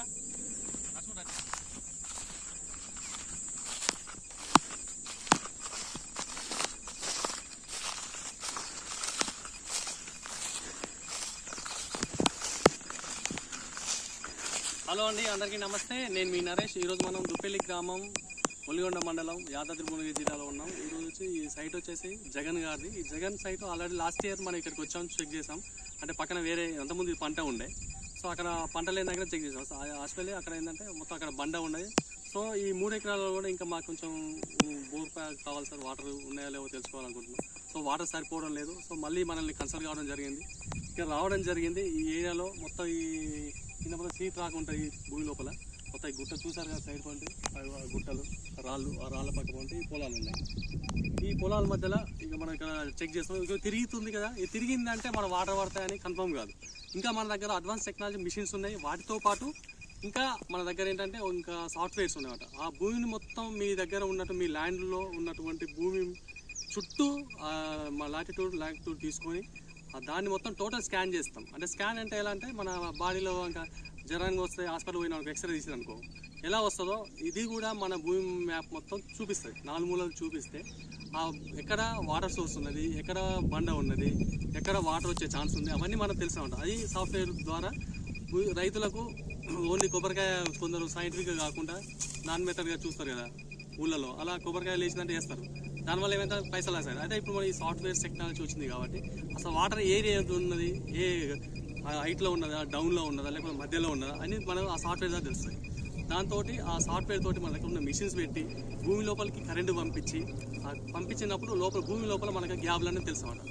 Hello అండి అందరికీ నమస్తే. నేను మీ నరేష్. ఈరోజు మనం దుప్పెల్లి గ్రామం ఒలిగొండ మండలం యాదాద్రి భువనగిరి జిల్లాలో ఉన్నాం. ఈరోజు వచ్చి ఈ సైట్ వచ్చేసి జగన్ గారిది. ఈ Jagan site already last year మనం ఇక్కడికి వచ్చాము చెక్ చేసాం. అంటే పక్కన వేరే ఎంతమంది పంట ఉండే. సో అక్కడ పంటలు లేని దగ్గర చెక్ చేసాం. సో యాక్చువల్లీ అక్కడ ఏంటంటే మొత్తం అక్కడ బండ ఉన్నది. సో ఈ మూడు ఎకరాలలో కూడా ఇంకా మాకు కొంచెం బోర్ ప్యాక్ కావాలి సార్ వాటర్ ఉన్నాయో లేవో తెలుసుకోవాలనుకుంటున్నాం. సో వాటర్ సరిపోవడం లేదు. సో మళ్ళీ మనల్ని కన్సల్ట్ కావడం జరిగింది. ఇక్కడ రావడం జరిగింది. ఈ ఏరియాలో మొత్తం ఈ కింద మొత్తం సీట్ రాక ఉంటుంది ఈ భూమి లోపల. కొత్త గుట్ట చూసారు కదా సైడ్ పంటి గుట్టలు రాళ్ళు ఆ రాళ్ళ పక్క పంటి ఈ పొలాలు ఉన్నాయి. ఈ పొలాల మధ్యలో ఇక మనం ఇక్కడ చెక్ చేస్తాం. ఇక తిరుగుతుంది కదా. ఇది తిరిగిందంటే మన వాటర్ పడతాయని కన్ఫర్మ్ కాదు. ఇంకా మన దగ్గర అడ్వాన్స్ టెక్నాలజీ మిషన్స్ ఉన్నాయి. వాటితో పాటు ఇంకా మన దగ్గర ఏంటంటే ఇంకా సాఫ్ట్వేర్స్ ఉన్నాయన్నమాట. ఆ భూమిని మొత్తం మీ దగ్గర ఉన్నట్టు మీ ల్యాండ్లో ఉన్నటువంటి భూమి చుట్టూ మా లాటిట్యూడ్ లాటిట్యూడ్ తీసుకొని దాన్ని మొత్తం టోటల్ స్కాన్ చేస్తాం. అంటే స్కాన్ అంటే ఎలా అంటే మన బాడీలో ఇంకా జ్వరంగా వస్తే హాస్పిటల్ పోయిన ఎక్స్రే తీసింది అనుకో ఎలా వస్తుందో ఇది కూడా మన భూమి మ్యాప్ మొత్తం చూపిస్తుంది. నాలుగు మూలలు చూపిస్తే ఆ ఎక్కడ వాటర్ సోర్స్ ఉన్నది ఎక్కడ బండ ఉన్నది ఎక్కడ వాటర్ వచ్చే ఛాన్స్ ఉంది అవన్నీ మనం తెలిసే ఉంటాం. అది సాఫ్ట్వేర్ ద్వారా రైతులకు ఓన్లీ కొబ్బరికాయ కొందరు సైంటిఫిక్గా కాకుండా నాన్ మెథడ్గా చూస్తారు కదా ఊళ్ళలో. అలా కొబ్బరికాయ లేచిందంటే వేస్తారు. దానివల్ల ఏమైతే పైసలు సార్ అయితే ఇప్పుడు మన ఈ సాఫ్ట్వేర్ టెక్నాలజీ వచ్చింది కాబట్టి అసలు వాటర్ ఏరియా ఉన్నది? ఏ హైట్లో ఉన్నదా? డౌన్లో ఉన్నదా? లేకపోతే మధ్యలో ఉన్నదా? అని మనం ఆ సాఫ్ట్వేర్ ద్వారా తెలుస్తుంది దాంతో ఆ సాఫ్ట్వేర్ తోటి మన దగ్గర ఉన్న మిషన్స్ పెట్టి భూమి లోపలికి కరెంటు పంపించి పంపించినప్పుడు లోపల భూమి లోపల మనకి గ్యాప్లన్నీ తెలుసు అన్నమాట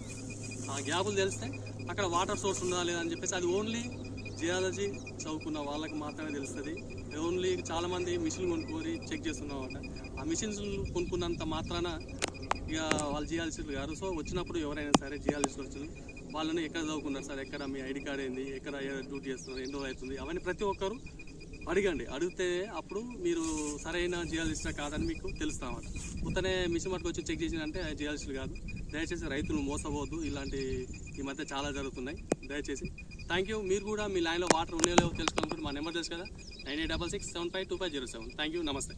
ఆ గ్యాబులు తెలిస్తే అక్కడ వాటర్ సోర్స్ ఉందా లేదా అని చెప్పేసి అది ఓన్లీ జియాలజీ చదువుకున్న వాళ్ళకి మాత్రమే తెలుస్తుంది. ఓన్లీ చాలామంది మిషన్ కొనుక్కొని చెక్ చేస్తున్నామన్నమాట ఆ మిషన్స్ కొనుక్కున్నంత మాత్రాన ఇక వాళ్ళు జియాలజిస్టులు గారు సో వచ్చినప్పుడు ఎవరైనా సరే జియాలజిస్టులు వచ్చి వాళ్ళని ఎక్కడ చదువుకున్నారు సార్? ఎక్కడ మీ ఐడి కార్డ్ ఏంది? ఎక్కడ డ్యూటీ చేస్తున్నారు? ఎన్ని రోజులు అవుతుంది? అవన్నీ ప్రతి ఒక్కరు అడగండి. అడిగితే అప్పుడు మీరు సరైన జియాలజిస్టా కాదని మీకు తెలుస్తామట ఉత్తనే మిషన్ మట్టుకు వచ్చి చెక్ చేసినంటే జియాలజిస్టులు కాదు. దయచేసి రైతులు మోసపోవద్దు. ఇలాంటి ఈ మధ్య చాలా జరుగుతున్నాయి. దయచేసి థ్యాంక్ యూ. మీరు కూడా మీ లైన్లో వాటర్ ఉన్నాయో లేవో తెలుసుకోవాలనుకుంటే మా నెంబర్ తెలుసు కదా. Nine eight double six seven five two five zero seven. Thank you. నమస్తే.